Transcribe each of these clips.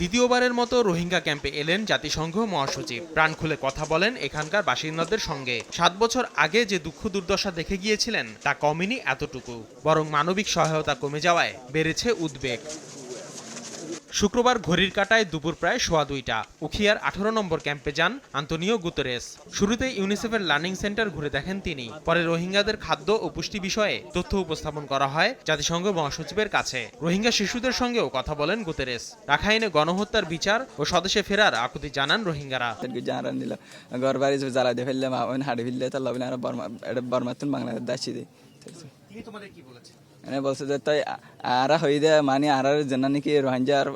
দ্বিতীয়বারের মতো রোহিঙ্গা ক্যাম্পে এলেন জাতিসংঘ মহাসচিব। প্রাণ খুলে কথা বলেন এখানকার বাসিন্দাদের সঙ্গে। সাত বছর আগে যে দুঃখ দুর্দশা দেখে গিয়েছিলেন, তা কমেনি এতটুকু। বরং মানবিক সহায়তা কমে যাওয়ায় বেড়েছে উদ্বেগ। শুক্রবার ঘড়ির কাটায় দুপুর প্রায় সোয়া দুইটা। উখিয়ার আঠারো নম্বর ক্যাম্পে যান আন্তনিও গুতেরেস। শুরুতে ইউনিসেফের লার্নিং সেন্টার ঘুরে দেখেন তিনি। পরে রোহিঙ্গাদের খাদ্য ও পুষ্টি বিষয়ে তথ্য উপস্থাপন করা হয় জাতিসংঘ মহাসচিবের কাছে। রোহিঙ্গা শিশুদের সঙ্গেও কথা বলেন গুতেরেস। রাখাইনে গণহত্যার বিচার ও স্বদেশে ফেরার আকুতি জানান রোহিঙ্গারা। বাংলাদেশ এনে বলছে যে তাই আরা হই দে মানে আর জন্য নাকি রোহিঙ্গার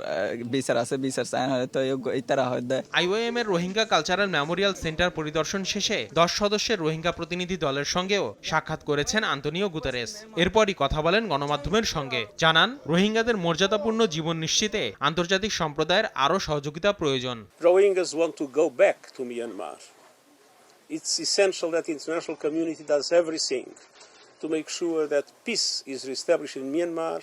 বিচার আছে বিচার চায় হয় তো এই তারা হয় দে। আইওএম এর রোহিঙ্গা কালচারাল মেমোরিয়াল সেন্টার পরিদর্শন শেষে দশ সদস্যের রোহিঙ্গা প্রতিনিধি দলের সঙ্গেও সাক্ষাৎ করেছেন আন্তনিও গুতেরেস এরপরই কথা বলেন গণমাধ্যমের সঙ্গে। জানান রোহিঙ্গাদের মর্যাদাপূর্ণ জীবন নিশ্চিতে আন্তর্জাতিক সম্প্রদায়ের আরও সহযোগিতা প্রয়োজন। Rohingyas want to go back to Myanmar. It's essential that the international community does everything to make sure that peace is reestablished in Myanmar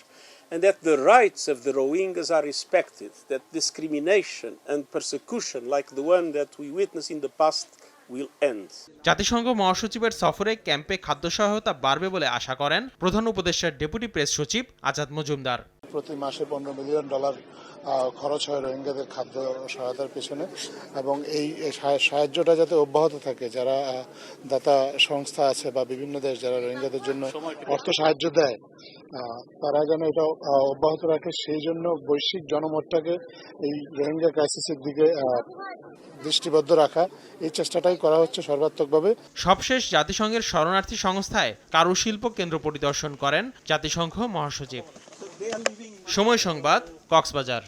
and that the rights of the Rohingyas are respected, that discrimination and persecution like the one that we witnessed in the past will end. জাতিসংঘ মহাসচিবের সফরে ক্যাম্পে খাদ্য সহায়তা বাড়বে বলে আশা করেন প্রধান উপদেষ্টার ডেপুটি প্রেস সচিব আজাদ মজুমদার প্রতি মাসে পনেরো মিলিয়ন ডলার আহ, খরচ হয় রোহিঙ্গাদের খাদ্য সহায়তার পেছনে এবং এই সাহায্যটা যাতে অব্যাহত থাকে যারা আহ, দাতা সংস্থা আছে বা বিভিন্ন দেশ যারা রোহিঙ্গাদের জন্য অর্থ সাহায্য দেয় আহ, তারা যেন এটা অব্যাহত রাখে। সেই জন্য বৈশ্বিক জনমতটাকে এই রোহিঙ্গা ক্রাইসিসের দিকে আহ, দৃষ্টিবদ্ধ রাখা এই চেষ্টাটাই করা হচ্ছে সর্বাত্মকভাবে। সবশেষ জাতিসংঘের শরণার্থী সংস্থায় কারুশিল্প কেন্দ্র পরিদর্শন করেন জাতিসংঘ মহাসচিব। সময় সংবাদ কক্সবাজার।